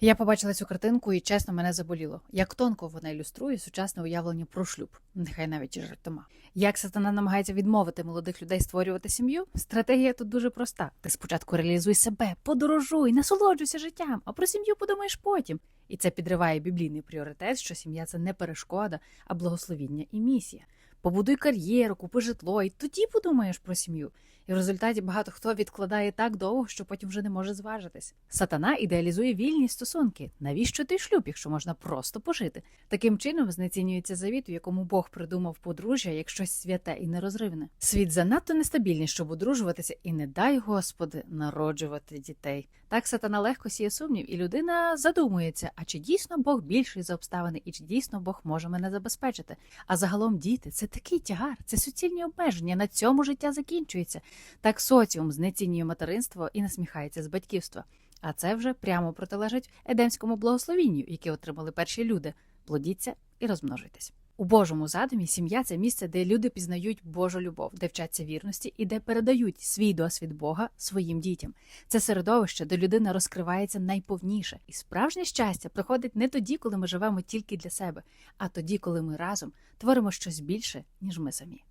Я побачила цю картинку і чесно мене заболіло. Як тонко вона ілюструє сучасне уявлення про шлюб, нехай навіть і жартома. Як сатана намагається відмовити молодих людей створювати сім'ю? Стратегія тут дуже проста. Ти спочатку реалізуй себе, подорожуй, насолоджуйся життям, а про сім'ю подумаєш потім. І це підриває біблійний пріоритет, що сім'я це не перешкода, а благословіння і місія. Побудуй кар'єру, купи житло, і тоді подумаєш про сім'ю. І в результаті багато хто відкладає так довго, що потім вже не може зважитись. Сатана ідеалізує вільні стосунки. Навіщо ти шлюб, якщо можна просто пожити? Таким чином знецінюється завіт, в якому Бог придумав подружжя як щось святе і нерозривне. Світ занадто нестабільний, щоб одружуватися, і не дай Господи народжувати дітей. Так сатана легко сіє сумнів, і людина задумується: а чи дійсно Бог більший за обставини, і чи дійсно Бог може мене забезпечити? А загалом діти це такий тягар, це суцільні обмеження. На цьому життя закінчується. Так соціум знецінює материнство і насміхається з батьківства. А це вже прямо протилежить едемському благословінню, яке отримали перші люди. Плодіться і розмножуйтесь. У Божому задумі сім'я це місце, де люди пізнають Божу любов, де вчаться вірності і де передають свій досвід Бога своїм дітям. Це середовище, де людина розкривається найповніше, і справжнє щастя приходить не тоді, коли ми живемо тільки для себе, а тоді, коли ми разом творимо щось більше, ніж ми самі.